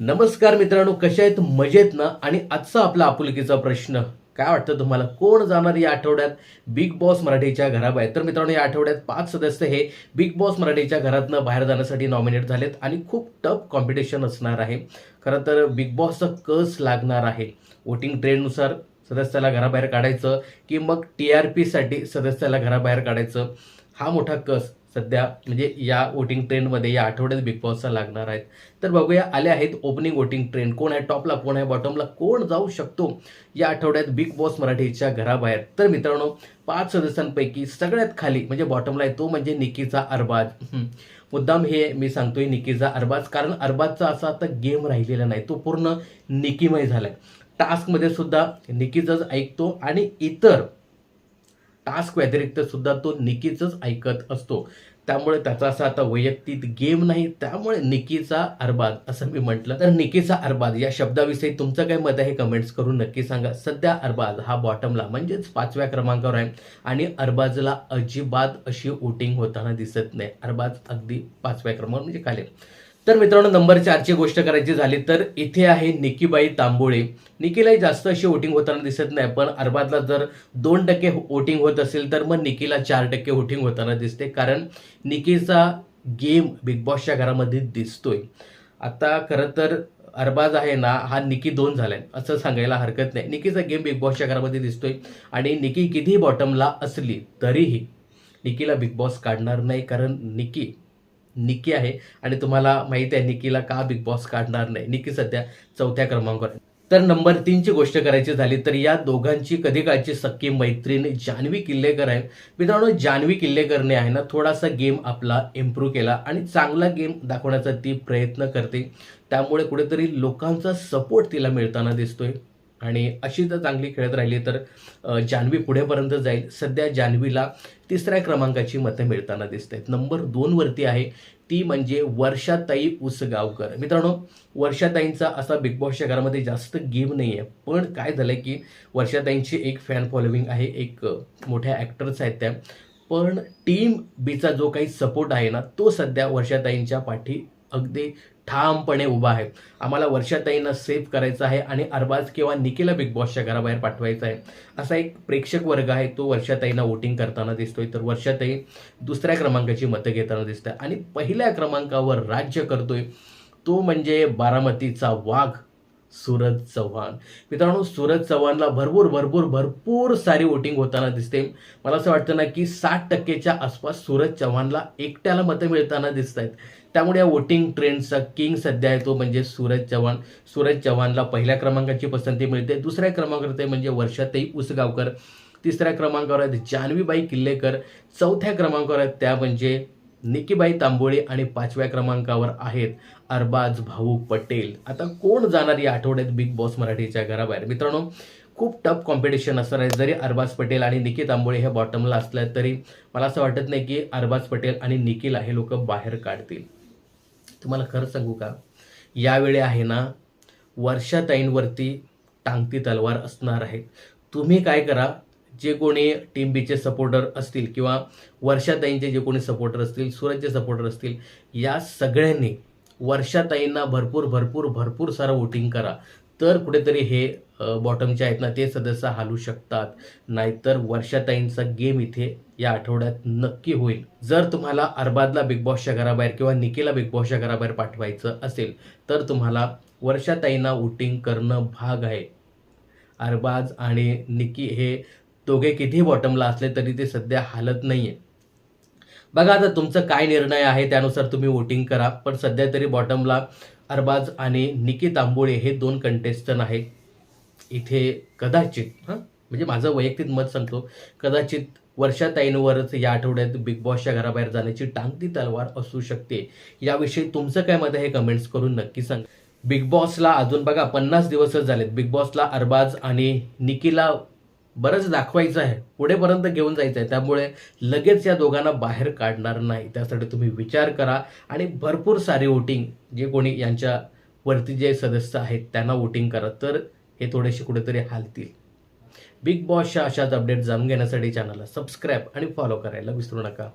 नमस्कार मित्रांनो कशा आहेत? मजेत ना? आणि आजचा आपला आपुलकीचा प्रश्न काय वाटतं तुम्हाला? कोण जाणार या आठवड्यात बिग बॉस मराठीच्या घराबाहेर? तर मित्रांनो या आठवड्यात पाच सदस्य हे बिग बॉस मराठीच्या घरातनं बाहेर जाण्यासाठी नॉमिनेट झालेत आणि खूप टफ कॉम्पिटिशन असणार आहे. खरं तर बिग बॉसचा कस लागणार आहे. वोटिंग ट्रेंडनुसार सदस्याला घराबाहेर काढायचं की मग टी आर पीसाठी सदस्याला घराबाहेर काढायचं? हा मोठा कस सध्या म्हणजे या वोटिंग ट्रेंडमध्ये या आठवड्यात बिग बॉसचा लागणार आहेत. तर बघूया आले आहेत ओपनिंग वोटिंग ट्रेंड कोण आहे टॉपला कोण आहे बॉटमला कोण जाऊ शकतो या आठवड्यात बिग बॉस मराठीच्या घराबाहेर? तर मित्रांनो पाच सदस्यांपैकी सगळ्यात खाली म्हणजे बॉटमला आहे तो म्हणजे निकीचा अरबाज. मुद्दाम हे मी सांगतोय निकीचा अरबाज कारण अरबाजचा असा आता गेम राहिलेला नाही. तो पूर्ण निकीमय झालाय. टास्कमध्ये सुद्धा निकीचाच ऐकतो आणि इतर टास्क व्यतिरिक्त सुद्धा तो निकीचंच ऐकत असतो. त्यामुळे त्याचा असा आता वैयक्तिक गेम नाही त्यामुळे निकीचा अरबाज असं मी म्हटलं. तर निकीचा अरबाज या शब्दाविषयी तुमचं काय मत आहे? कमेंट्स करून नक्की सांगा. सध्या अरबाज हा बॉटमला म्हणजेच पाचव्या क्रमांकावर आहे. आणि अरबाजला अजिबात अशी वोटिंग होताना दिसत नाही. अरबाज अगदी पाचव्या क्रमांकावर म्हणजे खाली. तर मित्रांनो नंबर चारची गोष्ट करायची झाली तर इथे आहे निकीबाई तांबोळे. निकीलाही जास्त अशी वोटिंग होताना दिसत नाही पण अरबाजला जर दोन टक्के वोटिंग होत असेल तर मग निकीला चार टक्के वोटिंग होताना दिसते कारण निकीचा गेम बिग बॉसच्या घरामध्ये दिसतोय. आता खरं तर अरबाज आहे ना हा निकी दोन झालाय असं सांगायला हरकत नाही. निकीचा गेम बिग बॉसच्या घरामध्ये दिसतोय आणि निकी कितीही बॉटमला असली तरीही निकीला बिग बॉस काढणार नाही कारण निकी निकी आहे. आणि तुम्हाला माहिती आहे निकीला का बिग बॉस काढणार नाही? निकी सध्या चौथ्या क्रमांकावर आहे. तर नंबर तीनची गोष्ट करायची झाली तर या दोघांची कधी काळची सक्की मैत्रीण जान्हवी किल्लेकर आहे. मित्रांनो जान्हवी किल्लेकरने आहे ना थोडासा गेम आपला इम्प्रूव्ह केला आणि चांगला गेम दाखवण्याचा ती प्रयत्न करते. त्यामुळे कुठेतरी लोकांचा सपोर्ट तिला मिळताना दिसतोय. आणि अशी जर चांगली खेळत राहिली तर जान्हवी पुढेपर्यंत जाईल. सध्या जान्हवीला तिसऱ्या क्रमांकाची मतं मिळताना दिसत आहेत नंबर दोनवरती आहे. ती म्हणजे वर्षाताई उसगावकर. मित्रांनो वर्षाताईंचा असा बिग बॉसच्या घरामध्ये जास्त गेम नाही आहे पण काय झालं की वर्षाताईंची एक फॅन फॉलोविंग आहे. एक मोठ्या ॲक्टर्स आहेत त्या. पण टीम बीचा जो काही सपोर्ट आहे ना तो सध्या वर्षाताईंच्या पाठी अगदी ठामपणे उभा आहे. आम्हाला वर्षाताईंना सेव्ह करायचं आहे आणि अरबाज किंवा निकेला बिग बॉसच्या घराबाहेर पाठवायचं आहे. असा एक प्रेक्षक वर्ग आहे तो वर्षाताईंना वोटिंग करताना दिसतोय. तर वर्षाताई दुसऱ्या क्रमांकाची मतं घेताना दिसत आहे आणि पहिल्या क्रमांकावर राज्य करतोय. तो म्हणजे बारामतीचा वाघ. सूरज चव्हाण. मित्रांनो सूरज चव्हाणला भरपूर भरपूर भरपूर सारी वोटिंग होताना दिसते. मला असं वाटतं ना की साठ टक्केच्या आसपास सूरज चव्हाणला एकट्याला मतं मिळताना दिसत आहेत त्यामुळे या वोटिंग ट्रेंडचा किंग सध्या आहे तो म्हणजे सूरज चव्हाण. सूरज चव्हाणला पहिल्या क्रमांकाची पसंती मिळते. दुसऱ्या क्रमांकावर ते म्हणजे वर्षाताई उसगावकर. तिसऱ्या क्रमांकावर आहेत जान्हवीबाई किल्लेकर. चौथ्या क्रमांकावर आहेत त्या म्हणजे निकीबाई तांबोळे आणि पाचव्या क्रमांकावर आहेत अरबाज भाऊ पटेल. आता कोण जाणार या आठवड्यात बिग बॉस मराठीच्या घराबाहेर? मित्रांनो खूप टफ कॉम्पिटिशन असणार आहे. जरी अरबाज पटेल आणि निकी तांबोळे हे बॉटमला असल्या तरी मला असं वाटत नाही की अरबाज पटेल आणि निकीला हे लोक बाहेर काढतील. तुम्हाला खरं सांगू का? यावेळी आहे ना वर्षाताईंवरती टांगती तलवार असणार आहे. तुम्ही काय करा जे कोणी टीम बीचे सपोर्टर असतील किंवा वर्षाताईंचे जे कोणी सपोर्टर असतील सूरजचे सपोर्टर असतील या सगळ्यांनी वर्षाताईंना भरपूर भरपूर भरपूर सारं वोटिंग करा. तर कुठेतरी हे बॉटमचे आहेत ना ते सदस्य हालू शकतात. नाहीतर वर्षाताईंचा गेम इथे या आठवड्यात नक्की होईल. जर तुम्हाला अरबादला बिग बॉसच्या घराबाहेर किंवा निकेला बिग बॉसच्या घराबाहेर पाठवायचं असेल तर तुम्हाला वर्षाताईंना वोटिंग करणं भाग आहे. अरबाज आणि निकी हे दोघे किती बॉटमला असले तरी ते सध्या हालत नाही आहे बघा आता तुमचं काय निर्णय आहे त्यानुसार तुम्ही वोटिंग करा. पण सध्या तरी बॉटमला अरबाज आणि निकी तांबोळे हे दोन कंटेस्टंट आहे इथे कदाचित हां? म्हणजे माझं वैयक्तिक मत सांगतो कदाचित वर्षाताईंवरच या आठवड्यात बिग बॉसच्या घराबाहेर जाण्याची टांगती तलवार असू शकते. याविषयी तुमचं काय मत आहे हे कमेंट्स करून नक्की सांगा. बिग बॉसला अजून बघा पन्नास दिवसच झालेत. बिग बॉसला अरबाज आणि निकीला बरंच दाखवायचं आहे. पुढेपर्यंत घेऊन जायचं आहे त्यामुळे लगेच या दोघांना बाहेर काढणार नाही. त्यासाठी तुम्ही विचार करा आणि भरपूर सारे वोटिंग जे कोणी यांच्या वरती जे सदस्य आहेत त्यांना वोटिंग करा. तर हे थोडेसे कुठेतरी हालतील. बिग बॉसच्या अशाच अपडेट जाणून घेण्यासाठी चॅनलला सबस्क्राईब आणि फॉलो करायला विसरू नका.